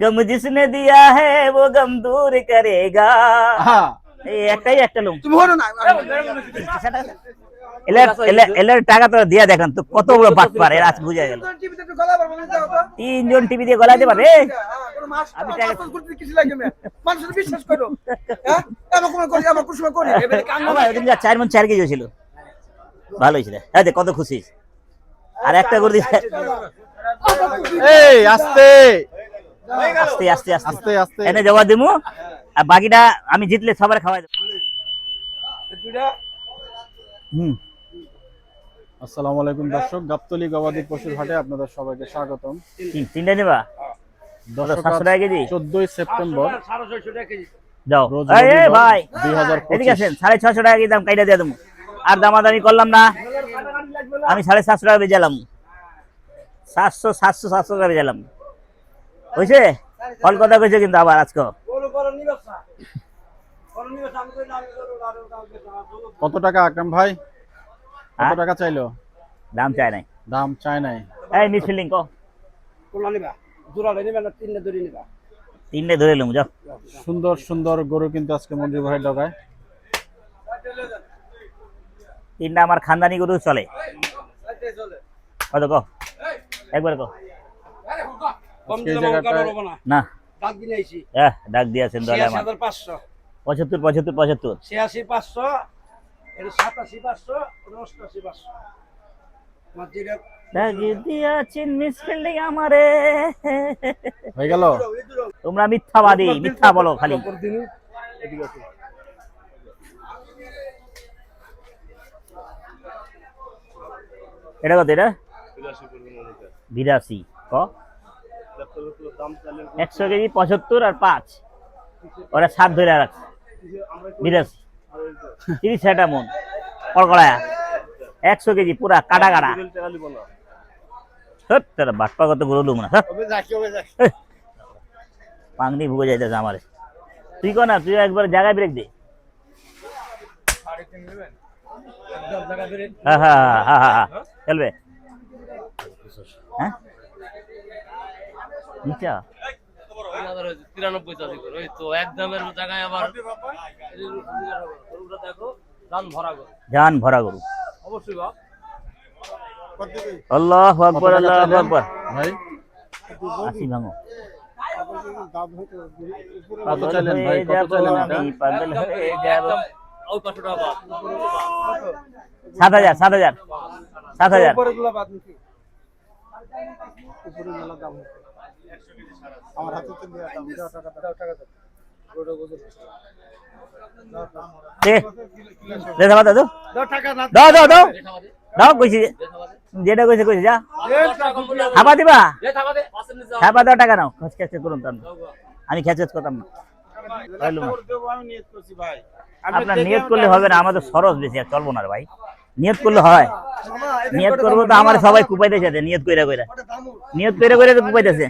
গম জিসনে দিয়া হে ও গম দূর করেগা এই একটাই একটা লোক দিয়া কত বড় পারে তিনজন টিভি দিয়ে গলা যা চার মন চার ছিল ভালো হয়েছিল। কত খুশি। আর একটা করে আস্তে আস্তে আস্তে। আস্তে এনে জমা দিমু। আর বাকিটা আমি জিতলে সবার খাওয়াই দেবো। হুম। আসসালামু আলাইকুম দর্শক। গাবতলি গবাদি পশুর হাটে আপনাদের সবাইকে স্বাগতম। তিনটা নেবা? টাকা কেজি। চোদ্দই সেপ্টেম্বর। যাও এই, ভাই। 2025 এদিকে আছেন সাড়ে ছশো টাকা দাম কাইটা দিয়ে দেবো। আর দামাদামি করলাম না। আমি সাড়ে সাতশো টাকা বেজালাম। সাতশো সাতশো সাতশো টাকা বেজালাম। হয়েছে ফল কথা কইছে কিন্তু আবার আজকে। কত টাকা আকরাম ভাই? কত হ্যাঁ? টাকা চাইলো? দাম চাই নাই। দাম চাই নাই। এই মিসফিল্ডিং কো কোলা নিবা? জোড়া নিবা না তিনটা দড়ি নিবা? তিনটে ধরে লুম যাও। সুন্দর সুন্দর গরু কিন্তু আজকে মঞ্জুর ভাই ডগায়। তিনটা আমার খানদানি গরু চলে। কত কো? একবার কো। না। ডাক দিয়েছেন পঁচাত্তর পঁচাত্তর পঁচাত্তর। ছিয়াশি পাঁচশো এটা সাতাশি পাঁচশো অষ্টাশি পাঁচশো। তোমরা মিথ্যাবাদী মিথ্যা বলো খালি। এটা কত এটা? বিরাশি ক? একশো কেজি পঁচাত্তর আর পাঁচ। ওরা সাত ধরে রাখছে। বিরাশি তিরিশ হাজার মন। কড়কড়ায়া একশো কেজি পুরা কাটা কাটা। বাটপা কত না পাংনি ভুগে যাইতেছে আমারে। তুই না তুই একবার জায়গায় ব্রেক দে। হ্যাঁ হ্যাঁ হ্যাঁ হ্যাঁ হ্যাঁ। চলবে হ্যাঁ? নিচা? তিরানব্বই চাষি করে ওই তো একদমের জায়গায় আবার দেখো ভরা গরু। জান ভরা গরু। অবশ্যই বাপ। আল্লাহ আকবর আল্লাহ আকবর। ভাই? আসি ভাঙো। কত চাইলেন ভাই? কত চাইলেন এটা? পাগল হয়ে যাব টাকা উপরে গুলা বাদ নাকি উপরে মেলা দাম আমার হাতে তো নিয়ে দাও টাকা দাও। টাকা দাও। গরুটা গোজো দে দে দাও দাও দাও টাকা না দাও দাও দাও। দাও কইছি যেটা কইছে কইছে যা। হাবা দিবা? হাবা দাও টাকা নাও। খচ খেচ করুন আমি খেচ করতাম না। পাইলো না। আমি নিয়ত করছি ভাই। আপনার নিয়ত করলে হবে না আমাদের সরস বেশি আর চলবো না ভাই। নিয়ত করলে হয়। নিয়ত করব তো আমার সবাই কুপাইতেছে নিয়ত কইরা কইরা। নিয়ত কইরা কইরা তো কুপাইতেছে।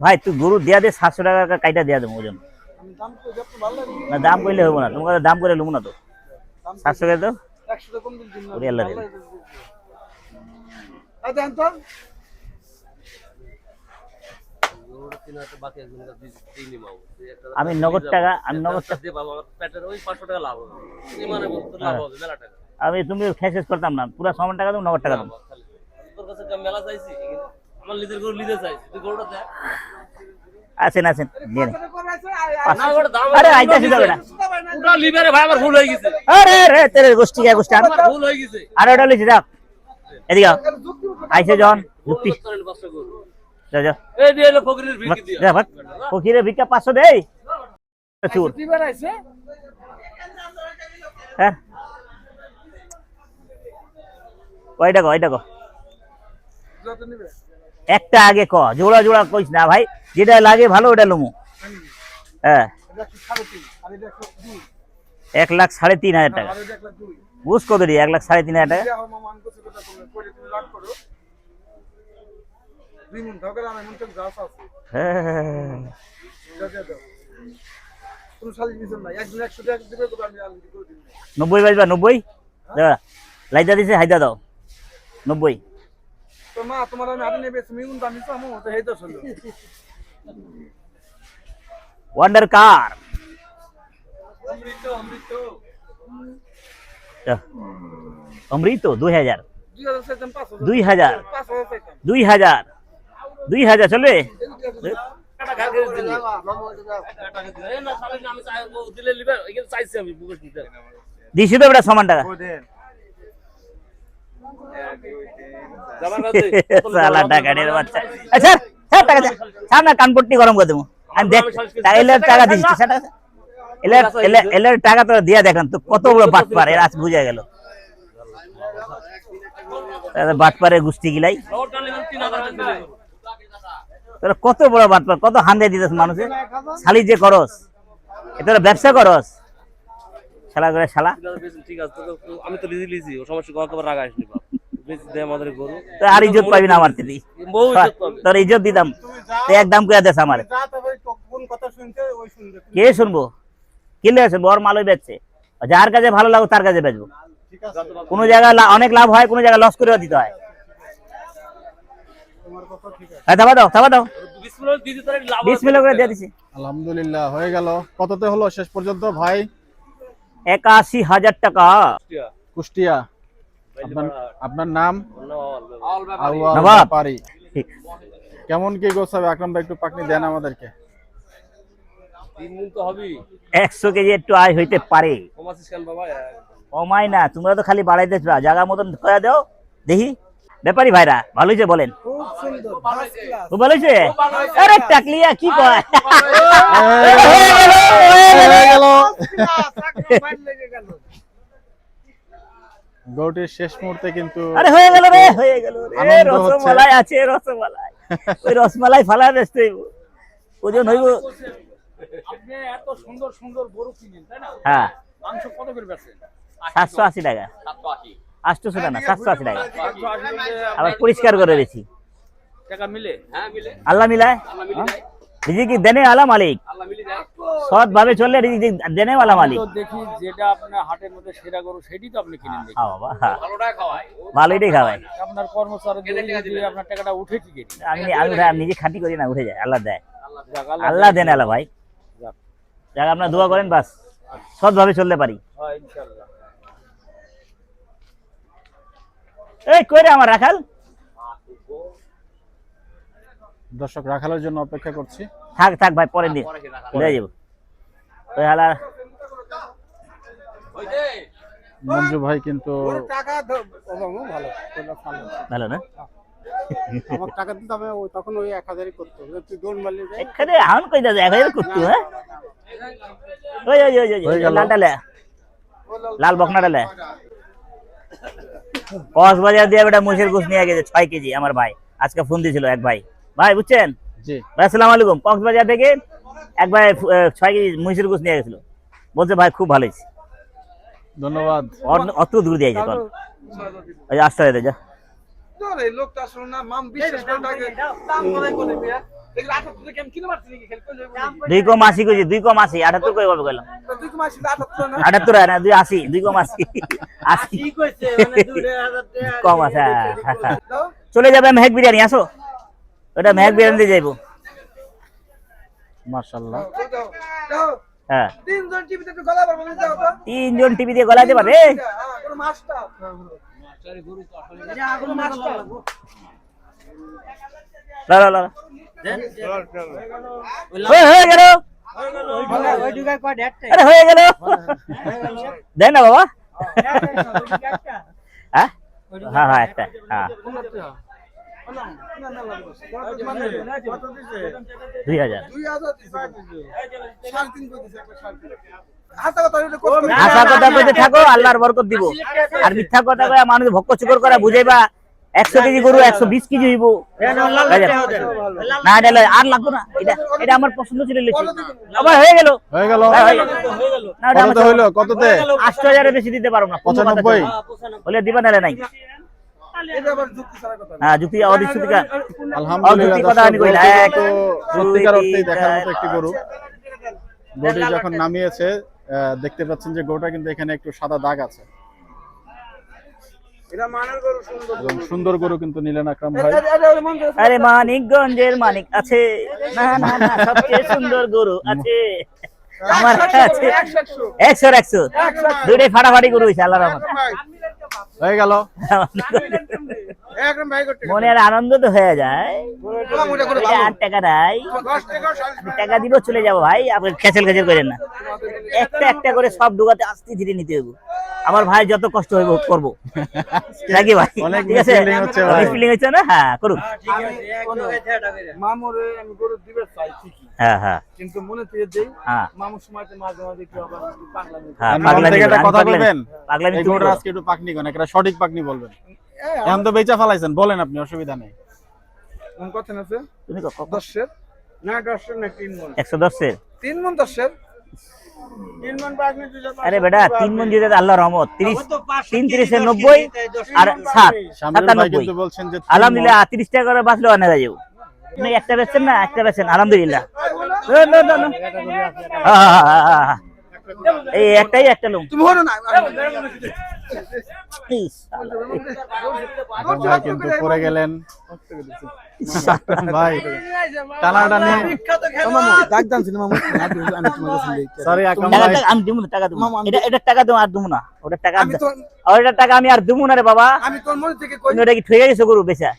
ভাই তুই গরু দিয়া দে সাতশো টাকা কাইটা দিয়া দেবো ওজন না দাম কইলে হব না তোমাকে দাম করে লুবো না তো। সাতশো টাকা তো ওরে আল্লাহ রে। আমি নগদ টাকা আমি নগদ টাকা দিয়ে বাবা পেটের ওই পাঁচশো টাকা লাভ হবে। মানে বলতে লাভ হবে মেলা টাকা আমি তুমি খেসেস করতাম না। পুরো সমান টাকা দেবো নগদ টাকা দেবো। খালি। তোর কাছে মেলা চাইছি আমার নিজের গরু নিতে চাইছি তুই গরুটা দেখ। আছেন আছেন নিয়ে নে। দাম আরে আইতাছি তো বেটা ওটা লিভারে ভাই আমার ভুল হয়ে গেছে। আরে রে তেরে গোষ্ঠী কে গোষ্ঠী। আমার ভুল হয়ে গেছে। আরে ওটা লিখছি যাও এদিকে আইছে জন যুক্তি পাঁচশো গরু। যা যা। এই দিয়ে ফকিরের ভিকি দিয়ে। যা ভাগ ফকিরে ভিক্ষা পাঁচশো দেই। চুর হ্যাঁ। কয়টা কো ওইটা কো একটা আগে ক জোড়া জোড়া কইস না ভাই যেটা লাগে ভালো ওটা লমু। হ্যাঁ। এক লাখ সাড়ে তিন হাজার টাকা। বুঝ কত এক লাখ সাড়ে তিন হাজার টাকা? হ্যাঁ। নব্বই বাজবা নব্বই? লাইদা দিছে হাইদা দাও। নব্বই তো মা তোমার আমি আদি নেবে তুমি কিন্তু আমি তো আমো তো হেই তো শুনলো ওয়ান্ডার কার অমৃত অমৃত অমৃত দুই হাজার দুই হাজার চাইতাম পাঁচ হাজার দুই হাজার পাঁচ হাজার চাইতাম দুই হাজার দুই হাজার চলবে টাকা ঘাড় করে দিলে। টাকা দিলে। এই না, শালা, আমি চাই- ও দিলে লিবে, এখানে চাইছি আমি, বুকের দিতে। দিছি তো বেটা সমান টাকা যাবার কাছে, সালা টাকাটির বাচ্চা। আচ্ছা স্যার টাকা স্যার না কানপট্টি গরম করে দেবো। আমি দেখ টাকা দিচ্ছি টাকা তো দিয়া দেখেন তো কত বড় বাটপার এর আজ বুঝা গেল। বাটপারে গুষ্টি গিলাই। তোরা কত বড় বাটপার কত হান্দে দিতেছ মানুষে। শালি যে করস এ তোরা ব্যবসা করস। শালা করে শালা। ঠিক আছে, আমি তো লিজি লিজি, ও সমস্যা রাগ বাপ। বেশি দে আমাদের গরু। তো আর ইজ্জত পাবি না আমার থেকে বউ ইজ্জত পাবে। তোর ইজ্জত দিতাম। তুই এক দাম করে দেস আমার। যা তবে কোন কথা শুনতে ওই শুনবে। কে শুনব? কিনলে শুনব ওর মালই বেচছে। যার কাছে ভালো লাগবে তার কাছে বেচবো। ঠিক আছে। কোনো জায়গায় অনেক লাভ হয় কোনো জায়গায় লস করেও দিতে হয়। তোমার কথা ঠিক আছে। হ্যাঁ আলহামদুলিল্লাহ হয়ে গেল। কততে হলো শেষ পর্যন্ত ভাই? একাশি হাজার টাকা। কুষ্টিয়া। আপনার আপনার নাম। ব্যাপারী কেমন কি গোছাবে আকরাম ভাই একটু পাকনি দেন আমাদেরকে। একশো কেজি একটু আয় হইতে পারে কমাই না তোমরা তো খালি বাড়াইতে জায়গা মতন করে দাও দেখি ব্যাপারী ভাইরা ভালো হয়েছে বলেন খুব সুন্দর ফার্স্ট ক্লাস খুব ভালো হয়েছে আরে টাকলিয়া কি কয় হয়ে গরুটির শেষ মুহূর্তে কিন্তু আরে হয়ে গেল রে হয়ে গেল রে রসমালাই আছে রসমালাই। ওই রসমালাই ফালা ব্যস্ত হইব। ওজন হইব আপনি এত সুন্দর সুন্দর গরু কিনেন তাই না? হ্যাঁ। মাংস কত করে বেচেন? সাতশো আশি টাকা। সাতশো আশি। আটশোশো টাকা সাতশো আশি টাকা। একশো আশি আবার পরিষ্কার করে দিছি টাকা মিলে? হ্যাঁ, মিলে। আল্লাহ মিলায়। আল্লাহ মিলে যায়। রিজিকি দেনে আলা মালিক। আল্লাহ মিলে যায়। সৎ ভাবে চললে রিজিকি দেনে আলা মালিক। দেখি যেটা আপনার হাটের মধ্যে সেরা গরু সেটাই তো আপনি কিনেন দেখি। হ্যাঁ বাবা হ্যাঁ। ভালোটাই খাওয়ায়। ভালোইটাই খাওয়াই আপনার কর্মচারী দিয়ে আপনার টাকাটা উঠে কি আমি আমি ভাই, নিজে খাটি করি না উঠে যায় আল্লাহ দেয়। আল্লাহ দেন আল্লাহ ভাই। যাক। আপনার দোয়া করেন বাস। সৎ ভাবে চলতে পারি। হয় ইনশাআল্লাহ। এই কই রে আমার রাখাল? দর্শক রাখালের জন্য অপেক্ষা করছি। থাক থাক ভাই পরের দিন। লয়ে যাব। ওই হালা। ওই যে, মঞ্জু ভাই কিন্তু টাকা ভালো ভালো। ভালো না? আমার টাকা দিতে হবে তখন ওই এক হাজারই করতো। তুই দৌড় মারলি এখানে আউন কই দাদা এক হাজার করতু হ্যাঁ? ওই ওই ওই ওই, ওই হয়ে গেল। লালটা লে লাল। বকনাটা লে কক্সবাজার দিয়ে বেটা মুসের গোস নিয়ে গেছে ছয় কেজি আমার ভাই। আজকে ফোন দিয়েছিল এক ভাই। ভাই বুঝছেন? জি। ভাই আসসালামু আলাইকুম। কক্সবাজার থেকে এক ভাই ছয় কেজি মহিষের গোস নিয়ে গেছিল। বলছে ভাই খুব ভালো হয়েছে। ধন্যবাদ। অত দূর দিয়ে ওই যে আসতে হবে যা। এই লোকটা আসলে না মাম বিশ্বাস করে দাম আমি দুই কম আশি কইছি দুই কম আশি আটাত্তর কই না আটাত্তর না? দুই আশি দুই কম আশি। আশি কম আছে হ্যাঁ, হ্যাঁ। চলে যাবে মেহেক বিরিয়ানি আসো। ওটা মেহেক বিরিয়ানি দিয়ে যাইবো। দাও হ্যাঁ। তিনজন টিভিতে একটু গলা পারব না দাও তো তিনজন টিভি দিয়ে গলাতে পারে হ্যাঁ কোনো লা, লা, লা। হয়ে হয়ে গেল। আরে হয়ে গেল। দেন না বাবা। হ্যাঁ হ্যাঁ? হ্যাঁ একটা। হ্যাঁ। দুই হাজার। দুই হাজার সাড়ে তিন করে দিছে একটা সাড়ে তিন। হাসা কথা হইলে কত করে? আশা কথা কইতে থাকো আল্লাহর বরকত দিব। আর মিথ্যা কথা কয়ে মানুষ ভক্ক চুকর করে বুঝাইবা একশো কেজি গরু একশো বিশ কেজি হইব। না এটা আর লাগতো না। এটা এটা আমার পছন্দ ছিল আবার হয়ে গেল। হয়ে গেল। কততে হাজারের বেশি দিতে পারো না পঁচানব্বই। দিবা নালে নাই। হ্যাঁ যুক্তি অধিষ্ঠিকা আলহামদুলিল্লাহ কথা আমি কই না। দর্শক, এক, গরু তো সত্যিকার দুই, দেখার মতো একটি গরু। গরুটি যখন নামিয়েছে আহ, দেখতে পাচ্ছেন যে গরুটা কিন্তু এখানে একটু সাদা দাগ আছে। এটা মানের গরু সুন্দর গরু। কিন্তু নিলেন আকরাম ভাই। আরে মানিকগঞ্জের মানিক আছে। না না না সবচেয়ে সুন্দর গরু আছে। আমার একশো, আছে একশো, একশো। দুইটাই ফাটাফাটি গরু হয়েছে আল্লাহ রহমত। ভাই, হয়ে গেল। একদম ভাই করতে মনে আর আনন্দ তো হয়ে যায়। আর টাকা নাই টাকা দিব চলে যাব ভাই আপনি খেচেল খেচেল করেন না। একটা একটা করে সব ঢুকাতে আস্তে ধীরে নিতে হবে আমার ভাই যত কষ্ট হইব করব। নাকি ভাই? ঠিক আছে? হচ্ছে না? হ্যাঁ করুক মামুরে আমি গরু দিবে চাই ঠিকই হ্যাঁ হ্যাঁ। কিন্তু মনে থেকে দেই হ্যাঁ। মামুর সময়তে মাঝে মাঝে কি আবার পাগলামি হ্যাঁ পাগলামি থেকে একটা কথা বলবেন? পাগলামি তুমি আজকে একটু পাকনি কোন একটা সঠিক পাকনি বলবেন। এখন তো বেচা ফালাইছেন বলেন আপনি অসুবিধা নেই। আমার কথা আছে তুমি ক- ক- দশের? না দশের না তিন মন। একশো দশের? তিন মন দশের? তিন মন পাগনি দুই হাজার আরে বেটা তিন মন যেতে আল্লাহ রহমত। তিরিশ তিন তিরিশে নব্বই আর সাত সাতানব্বই। আলহামদুলিল্লাহ তিরিশ টাকা করে বাঁচলে অনেক একটা বেচছেন না একটা বেচছেন আলহামদুলিল্লাহ। এ, না, না, না। হ্যাঁ, হ্যাঁ, হ্যাঁ। এই একটাই একটা লোক তুমি না ভাই কিন্তু পড়ে গেলেন। ভাই আমি সরি আমি দিব না টাকা দেবো এটা এটা টাকা দেবো আর দেবো না। ওটা টাকা আমি টাকা আমি আর দেবো না রে বাবা। আমি তোর মনে থেকে কই ওটা কি ঠকে গেছো গরু বেচা?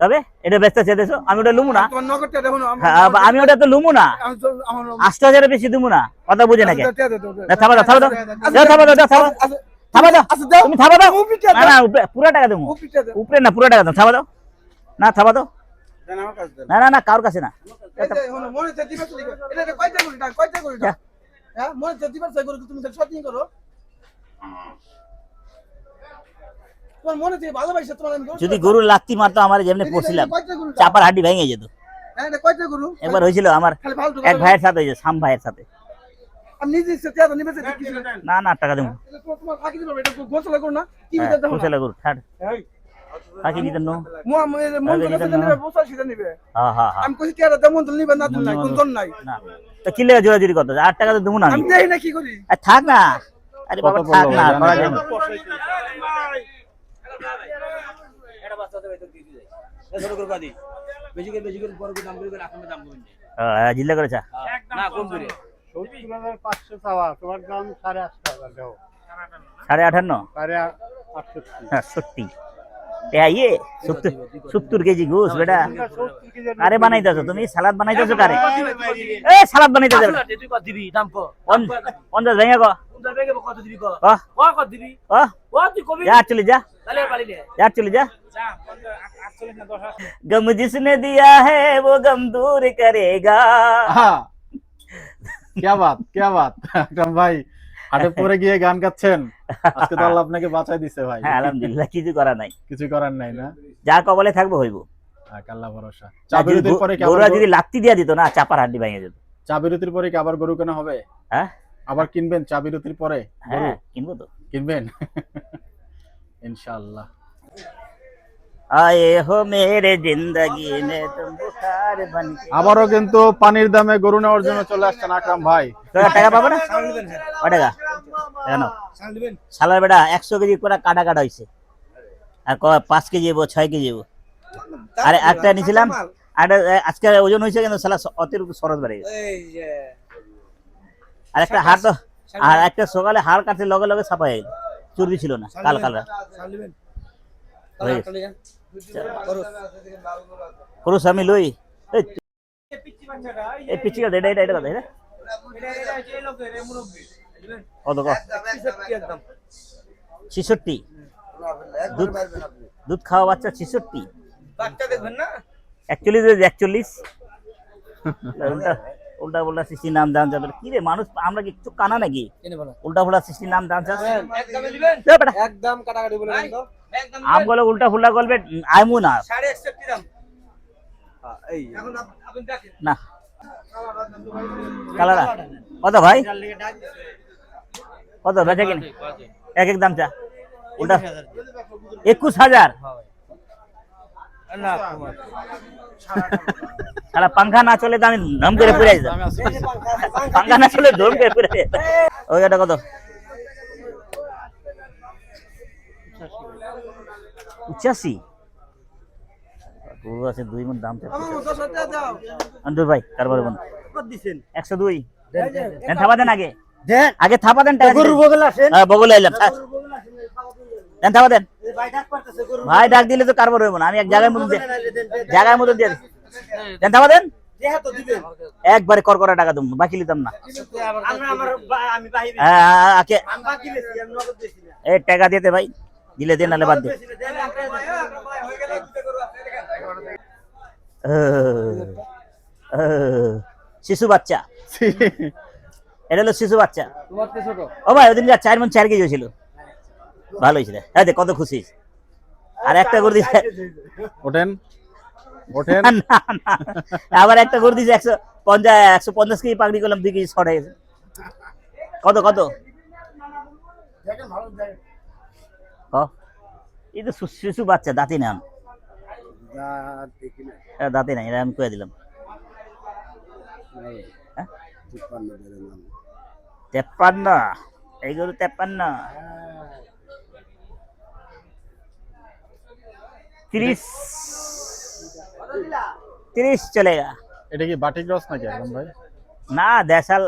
তবে? এটা বেচতে চেয়েছো আমি ওটা লুমু না। না হ্যাঁ, আমি ওটা তো লুমু না। আমি আষ্ট হাজারের বেশি দেবো না। কথা বুঝে নাকি? দাও। তুমি দাও। না না পুরো টাকা দেবো। উপরে না পুরো টাকা দাও দাও। না দাও। না না না কারোর কাছে না। যদি গরুর লাত্তি মারতো আমার যেমনি পড়ছিলাম? চাপার হাড্ডি ভেঙে যেত। হ্যাঁ, একবার হয়েছিল আমার এক ভাইয়ের সাথে সাম ভাইয়ের সাথে। আমি নিজে ইচ্ছে তেয়াদা নিবে যে কিছু না। না না টাকা দেবো তোমার- তোমার ফাঁকি দিতে এটা গোছলা করো না, কি ভিতরে দেখো না। কুশলে ছাড় ফাঁকি দিতেন নো মুয়া- মুয়া- মন আগে সেটা নিবে, বোঝা সেটা নিবে। হ্যাঁ হ্যাঁ হ্যাঁ আমি কইছি তেয়াদা তেমন তো নিবে না, তো নাই, কোন নাই। না তো কি লেগে জোরাজুরি করতো আট টাকা তো দেবো না আমি আমি দেই না কি করি থাক না আরে বাবা কত থাক বলল না ভাই, করা জানেন? যায় না। আহ, জিল্লা হ্যাঁ ইয়ে কারে সালাদ বানাইতেছো তুই কত দিবি দাম কো পঞ্চাশ ভেঙে কো কোনটা বেগে কত দিবি কো ক ও কত দিবি ক ও তুই কবি যা চলে যা তাহলে পারি নে यार चले जा गम जिसने दिया है वो गम दूर करेगा কে বাত কে বাত আকরাম ভাই হাটে পরে গিয়ে গান গাচ্ছেন? আজকে তো আল্লাহ আপনাকে বাঁচাই দিছে ভাই। হ্যাঁ আলহামদুলিল্লাহ কিছু করার নাই। কিছু করার নাই না? যা কবলে থাকব হইব। আল্লাহ ভরসা। চা বিরতির পরে গরুরা যদি লাত্তি দিয়া দিত না চাপার হাড্ডি ভেঙে যেত। চা বিরতির পরে কি আবার গরু কেনা হবে? হ্যাঁ? আবার কিনবেন চা বিরতির পরে? হ্যাঁ কিনবো তো। কিনবেন? ইনশাআল্লাহ। আয়ে হো মেরে জিন্দগি মে তুম বুখার বন আবারও কিন্তু পানির দামে গরু নেওয়ার জন্য চলে আসছেন আকরাম ভাই। টাকা পাবো না? ও টাকা কেন? সালার বেটা একশো কেজি করে কাটা কাটা হয়েছে আর পাঁচ কেজি যাব ছয় কেজি যাব আরে একটা নিয়েছিলাম আর আজকে ওজন হয়েছে কিন্তু সালা অতিরিক্ত সরস বেড়ে গেছে। আর একটা হাড় তো আর একটা সকালে হাড় কাটতে লগে লগে ছাপা হয়ে গেল চর্বি ছিল না কাল কালরা করুস। আমি লই। এই, এই পিচ্ছি কথা এটা এটা এটা কথা কত কত ছিষট্টি। দুধ দুধ খাওয়া বাচ্চা ছিষট্টি। একচল্লিশ একচল্লিশ। উল্টা উল্টা সৃষ্টির নাম দান যাবে কি রে মানুষ আমরা কি একটু কানা নাকি? উল্টা ফুল্টা সৃষ্টির নাম দান চাষ একদম কাটাকাটি বলে দেন তো। আমগুলো উল্টা ফুল্টা করবে আইমু না। সাড়ে একষট্টি দাম। এই। এখন আপনি দেখেন। না। কালারা কত ভাই? কত বেচা কিনে? এক এক দাম চা। উল্টা একুশ হাজার সারা পাঙ্খা না চলে তো আমি ধম করে পাঙ্খা না চলে ধম করে ওই কত? পঁচাশি। গরু আছে দুই মন দাম আন্দুর ভাই কারবার দিছেন? একশো দুই। থাপা দেন আগে। আগে থাপা দেন। বগল হ্যাঁ বগলে এলাম। দেন। থাপা দেন। ভাই ডাক দিলে তো কারবার হইব না। আমি এক জায়গায় মতো জায়গায় মতো দিয়ে দেন। থাপা দেন। একবারে করকরা টাকা দেবো বাকি লিতাম না। হ্যাঁ, হ্যাঁ, হ্যাঁ, টাকা দিতে ভাই। দিলে দিন নাহলে বাদ দে। শিশু বাচ্চা। এটা হলো শিশু বাচ্চা। ও ভাই ওদিন যা চার মন চার কেজি হয়েছিল। ভালো হয়েছিল। হ্যাঁ দেখ কত খুশি। আর একটা করে দিছে। ওঠেন আবার একটা করে দিছে একশো পঞ্চাশ একশো পঞ্চাশ কেজি পাকড়ি করলাম দুই কেজি গেছে। কত কত দেখেন ভালো দেখেন ক এই তো শি- শিশু বাচ্চা দাঁতি নেন দাঁতে নাই এটা আমি কয়ে দিলাম। হ্যাঁ? তিপ্পান্ন নাম তেপ্পান্ন? তিরিশ। তিরিশ চলেগা এটা কি বাটি ক্রস নাকি একদম ভাই? না দেশাল।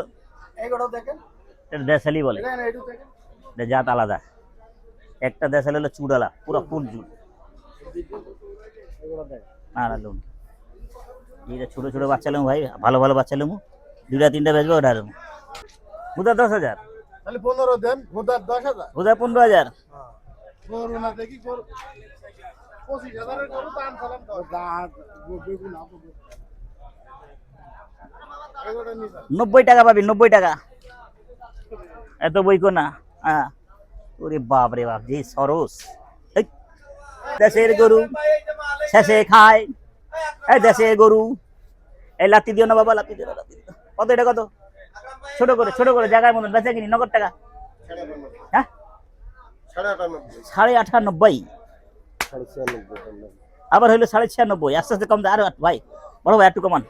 এইগুলো দেখেন। এটা দেশালি বলে। দেখেন এইটু দেখেন। এটা জাত আলাদা। একটা দেশাল হলো চুড়ালা পুরো ফুল না না লোন এইটা ছোট ছোট বাচ্চা লেমু ভাই ভালো ভালো বাচ্চা লেমু। দুটা তিনটা বেচবো ওটা লেমু। হুদা দশ হাজার। তাহলে পনেরো দেন ভোটার দশ হাজার। পনেরো দেখি পঁচিশ হাজারের নিবেন নব্বই টাকা পাবি নব্বই টাকা। এত বই না। হ্যাঁ। ওরে বাপ রে বাপ, যে সরস। দেশের গরু শেষে খায়। এই, দেশের গরু। এই লাতি দিও না বাবা লাতি দিও লাতি দিও কত এটা কত? ছোট করে ছোট করে, জায়গায় মতন বেঁচে কিনি, নগদ টাকা? হ্যাঁ? সাড়ে আটানব্বই। আবার হইল সাড়ে ছিয়ানব্বই, আস্তে আস্তে কম আরে ভাই। বড় ভাই, একটু কমান।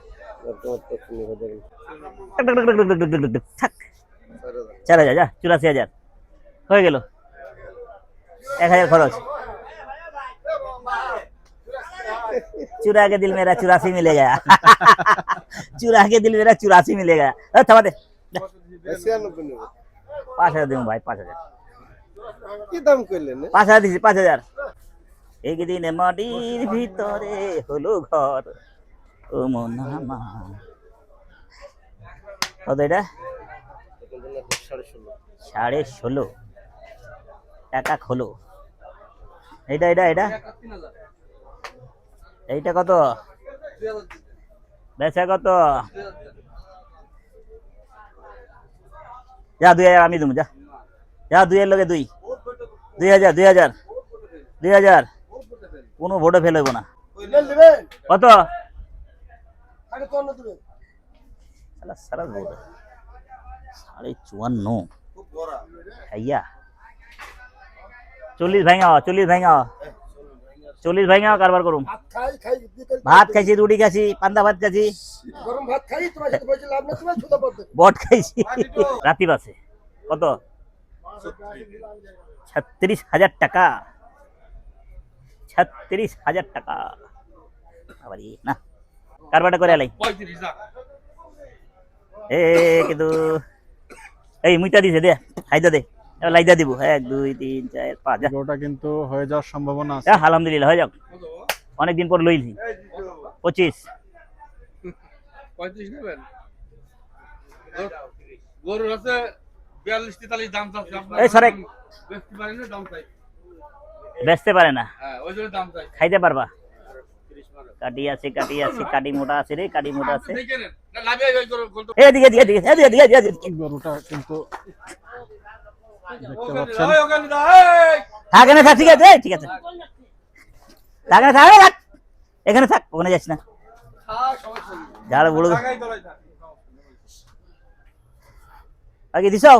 চার হাজার, যা, চুরাশি হাজার। হয়ে গেল। এক হাজার খরচ चुरा के दिल मेरा चुरासी मिलेगा चुरा के दिल मेरा चुरासी मिलेगा अरे थमा दे ছিয়ানব্বই নেব पाँच हजार दूँ भाई पाँच हजार কি দাম করলেন পাঁচ হাজার দিছি পাঁচ হাজার একদিন মাটির ভিতরে হলো ঘর ও মন আমার। কত এটা সাড়ে ষোলো সাড়ে ষোলো টাকা খোলো। এইটা এটা এটা এইটা কত? বেচা কত? যা, দুই হাজার আমি দেবো, যা। যা দুই এর লগে দুই। দুই হাজার দুই হাজার। দুই হাজার। কোনো ভোটে ফেল না। কত? সাড়ে চুয়ান্ন। খাইয়া চল্লিশ ভাঙা চল্লিশ ভাঙা। চল্লিশ ভাঙা কারবার করুম। ভাত খাই খাই ভাত খাইছি রুটি খাইছি পান্তা ভাত খাইছি। বট খাইছি। রাতি বাসে। কত? ছত্রিশ হাজার টাকা। ছত্রিশ হাজার টাকা। আবার না। কারবারটা করে লাখ এ কিন্তু। এই মুইটা দিছে দে। খাইদা দে। লাইদা দিব। এক দুই তিন চার পাঁচ যা। গরুটা কিন্তু হয়ে যাওয়ার সম্ভাবনা আছে। আলহামদুলিল্লাহ হয়ে যাক। অনেকদিন পর লইছি পঁচিশ। পঁয়ত্রিশ নেবেন? গরুর আছে বিয়াল্লিশ তেতাল্লিশ দাম চাচ্ছে। এই সরেক। বেচতে পারেন না দাম চাই। বেচতে পারে না। হ্যাঁ ওই জন্য দাম চাই। খাইতে পারবা। কাটি আছে কাটি আছে কাটি মোটা আছে রে কাটি মোটা আছে। এদিকে এদিকে এদিকে এদিকে এদিকে। গরুটা কিন্তু দাও, এই! থাকে থাক ঠিক আছে ঠিক আছে। থাকে না থাক থাক। এখানে থাক ওখানে যাস না। যার তোলাই থাক। আগে দিছাও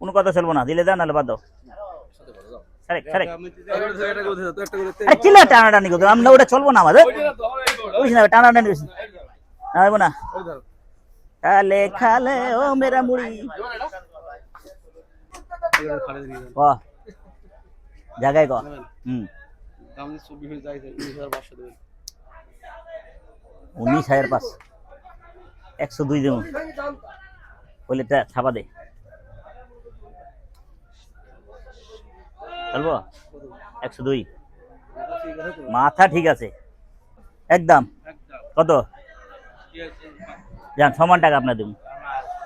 কোনো কথা চলবো না দিলে দাও নাহলে বাদ দাও। সারেক সারেক। একটা করে দে, একটা করে দে। আরে চিল্লা টানা টানি করতো আমরা ওটা চলবো না আমাদের। এই না খালে খালে ও মেরা মুড়ি। ক জায়গায় ক। হুম। হয়ে উনিশ হাজার পাঁচ একশো দুই দেবো। বলে তা ছাপা দে। চলবো একশো দুই। মাথা ঠিক আছে। একদম। একদম কত যান সমান টাকা আপনার দেবো।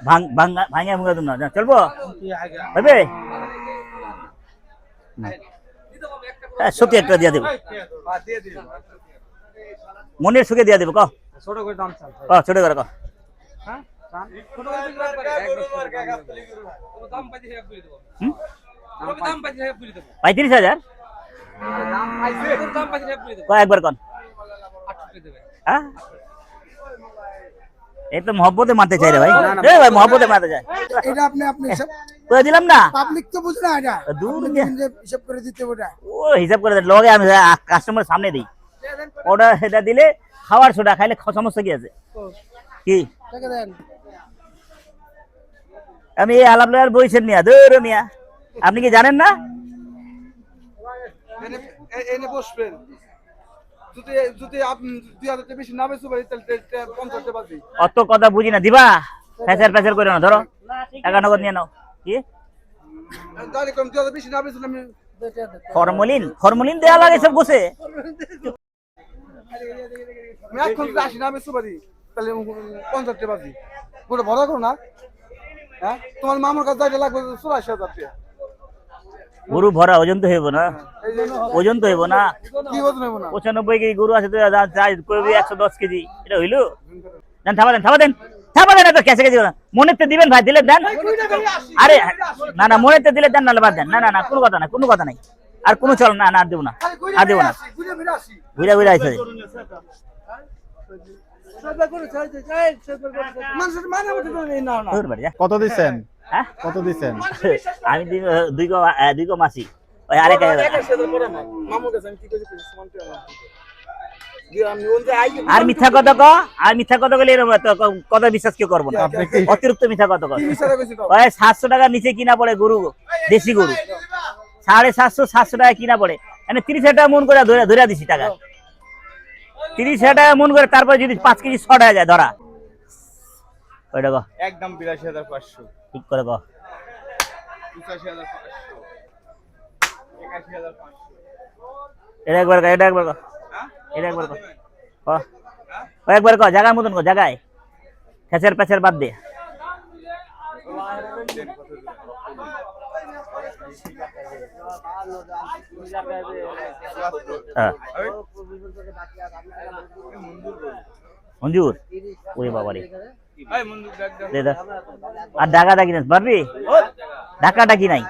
ভাঙ, ভাঙা ভাঙা দেবো না। চলবো? হবে। হ্যাঁ সত্যি একটা দিয়ে দেবো। মনের সুখে দিয়ে দেবো, ক? ছোট করে ক। পঁয়ত্রিশ হাজার? একবার কন। হ্যাঁ? এই তো মহব্বতে মারতে চাই রে ভাই। ভাই মহব্বতে মারতে চাই। এটা আপনি আপনি হিসাব করে দিলাম না? পাবলিক তো বুঝে না এটা। দূর আপনি হিসাব করে দিতে ওটা ও হিসাব করে দেন। লগে আমি কাস্টমার সামনে দিই। ওটা সেটা দিলে খাওয়ার সোডা খাইলে সমস্যা কি আছে? কি? আমি এই আলাপ বইছেন মিয়া। দৌড় মিয়া। আপনি কি জানেন না? বসবেন। যদি যদি আপনি দুই হাজার টাকা বেশি না বেশি তাহলে পঞ্চাশ টাকা অত কথা বুঝি না দিবা? প্যাচার প্যাচার করে না ধরো। টাকা নগদ নিয়ে নাও। কি? তাহলে কম দুই হাজার বেশি না বেশি আমি দুইটা দেন। ফরমলিন ফরমলিন দেওয়া লাগে সব আমি এখন আসি না বেশি পারি তাহলে পঞ্চাশ টাকা বাদি পুরো ভরা করো না। হ্যাঁ? তোমার মামার কাছে যাইতে লাগবে চুরাশি হাজার টাকা। গরু ভরা ওজন তো হইব না। ওজন তো হইব না। না? পঁচানব্বই কেজি গরু আছে তো করবি একশো দশ কেজি। এটা হইল? দেন থাবা দেন থাবা দেন। থাবা দেন এত কেসে কেজি মনেতে দিবেন ভাই দিলে দেন। আরে না না মনে তো দিলে দেন নাহলে বাদ দেন। না না না কোনো কথা নাই কোনো কথা নাই। আর কোনো চল না না আর দেবো না। আর দেবো না। আসি, ঘুরে ঘুরে তো না না। যা। কত দিচ্ছেন? হ্যাঁ? কত দিচ্ছেন আমি দুই ওই আরেক টাকা আর মিথ্যা কথা ক আর মিথ্যা কথা বলে এরকম কথা বিশ্বাস কেউ করব না। অতিরিক্ত মিথ্যা কথা ওই সাতশো টাকার নিচে কিনা পড়ে গরু দেশি গরু। সাড়ে সাতশো সাতশো টাকা কিনা পড়ে। মানে তিরিশ হাজার টাকা মন করে ধরে ধরে দিছি টাকা। তিরিশ হাজার টাকা মন করে তারপরে যদি পাঁচ কেজি ছ টাকা যায় ধরা। ওইটা কো একদম বিরাশি হাজার পাঁচশো। ঠিক করে কো পঁচাশি হাজার পাঁচশো। একাশি হাজার পাঁচশো। এটা একবার কো এটা একবার কো। এটা একবার কো। ক। একবার কো জায়গার মতন কো জায়গায়। খেচের পেচের বাদ দে। হ্যাঁ। মঞ্জুর। ওরে বাবা আর ঢাকা ডাকি না পারবি? ঢাকা ডাকি নাই?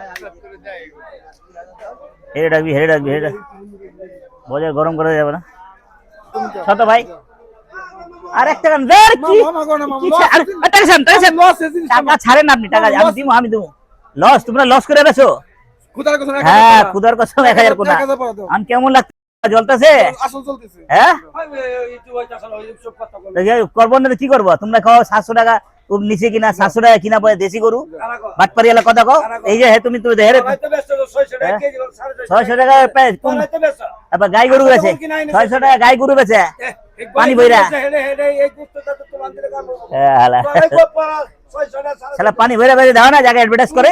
হেরে ডাকবি হেরে ডাকবি হেরে গরম করা যাবে না? ছোট ভাই। আর একটা গান কি টাকা ছাড়েন, টাকা আপনি টাকা আমি দিব আমি দিব লস তোমরা লস করে বেছো কথা হ্যাঁ কসম এক হাজার পাওয়া দাও। আমি কেমন লাগছে? জ্বলতেছে? হ্যাঁ? করব না তো কি করব? তোমরা খাও সাতশো টাকা ও নিচে কিনা সাতশো টাকা কিনা পড়ে দেশি গরু? বাটপারি এলা কথা কও? এই যে হে তুমি তুমি হ্যাঁ? ছয়শো টাকা। কোন আবার গাই গরু বেছে ছয়শো টাকা গাই গরু বেছে পানি বইরা। শালা পানি ভরে ভরে দাও না জায়গায় অ্যাডভার্টাইজ করে।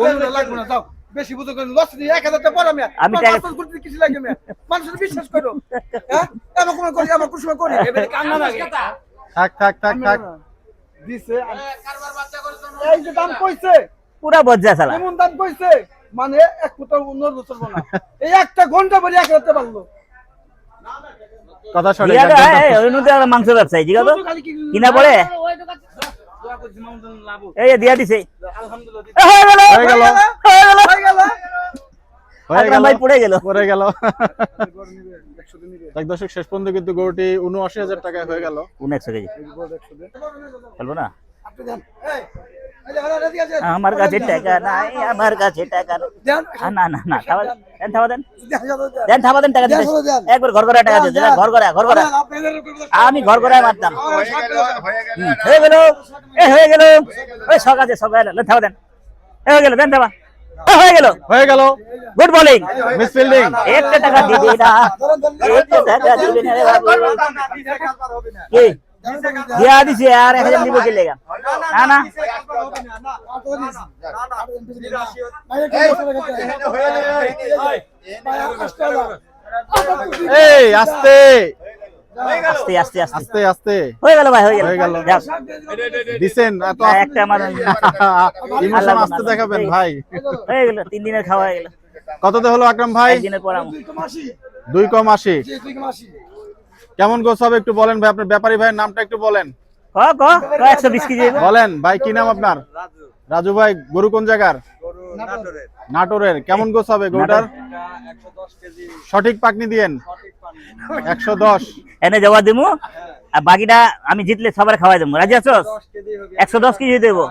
বন্ধুরা লাগবে না যাও। বেশি বুঝো কেন? লস নেই এক হাজার টাকা পড়া মিয়া। আমি করতে কিছু লাগে মিয়া। মানুষের বিশ্বাস করো হ্যাঁ? আমার কোনো করি আমার কোনো সময় করি। এবারে কান্না লাগে থাক থাক থাক থাক। দিছে এই যে দাম কইছে। পুরা বজ্জা শালা। এমন দাম কইছে? মানে এক ফুটা নড়ব চলবো না এই একটা ঘণ্টা বলি এক রাতে পারল কথা সরে আর মাংস ব্যবসায়ী জিগা তো কিনা পড়ে দোয়া করছি মামুন লাভ এই দিয়া দিছে। হয়ে গেল। হয়ে গেল। হয়ে গেল। হয়ে গেল। হয়ে আকরাম গেল ভাই পড়ে গেল। পড়ে গেল। গরু নিবে 100 দিন নিবে এক দশক শেষ পর্যন্ত কিন্তু গরুটি উনআশি হাজার টাকায় হয়ে গেল। উনএকশো কেজি। এই গরু 100 দিন। চলবো না আমার কাছে টাকা নাই আমার কাছে টাকা নাই। না না না থাবা দেন দেন থাবা দেন দেন। দেন, দেন। দেন থাবা দেন টাকা দিতে। একবার ঘর করে টাকা দিতে। ঘর ঘর আপনাদের উপর- আমি ঘর করে মারতাম। হয়ে গেল এ হয়ে গেল। ওই সক আছে হয়ে গেল। থাবা দেন এ হয়ে গেল দেন থাবা হয়ে গেল। হয়ে গেল। গুড বোলিং মিস ফিল্ডিং একটা টাকা দিবি না। একটা টাকা দিবি না রে বাবু। কি? দিয়া দিছি আর এক হাজার নিবো কি লেগা? না না এই আস্তে। আস্তে আস্তে আস্তে। হয়ে গেল ভাই হয়ে গেল। হয়ে গেল। দিছেন এত একটা আমার ইমোশন আসতে দেখাবেন ভাই। হয়ে গেল তিন দিনের খাওয়া হয়ে গেল। কততে হলো আকরাম ভাই? পর। দুই কম আশি কেমন গোছ হবে একটু বলেন ভাই আপনার ব্যাপারী ভাইয়ের নামটা একটু বলেন। বলেন ভাই কি নাম আপনার? রাজু। ভাই গরু কোন জায়গার? নাটোরের। কেমন গোছ হবে গরুটার? সঠিক পাকনি দিয়েন? একশো দশ। এনে জমা দিমু আর বাকিটা আমি জিতলে সবার খাওয়াই দেবো রাজি আছোস? একশো দশ কেজি দেবো।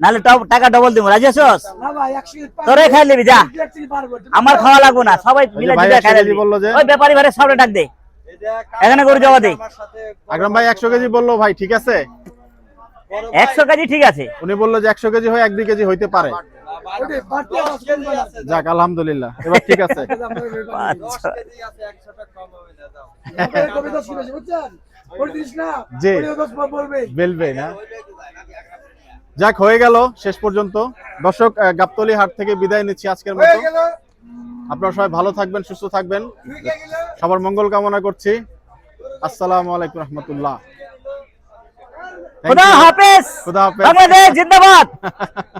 নাহলে টাকা ডবল দেবো রাজি আছোস? তোরাই খাই নিবি যা। আমার খাওয়া লাগবো না। সবাই মিলে খাই বলল যে? ওই ব্যাপারী ভাইয়ের সবটা ডাক দে। এখানে গরু জমা দে আকরাম ভাই একশো কেজি বলল ভাই ঠিক আছে? একশো কেজি ঠিক আছে। উনি বলল যে একশো কেজি হয় এক দুই কেজি হইতে পারে। যাক আলহামদুলিল্লাহ এবার ঠিক আছে। আচ্ছা। যাক হয়ে গেল শেষ পর্যন্ত। দর্শক গাবতলী হাট থেকে বিদায় নিচ্ছি আজকের মতো। আপনারা সবাই ভালো থাকবেন সুস্থ থাকবেন। সবার মঙ্গল কামনা করছি। আসসালাম আলাইকুম রহমতুল্লাহ। খুদা হাফেজ। খুদা হাফেজ। জিন্দাবাদ।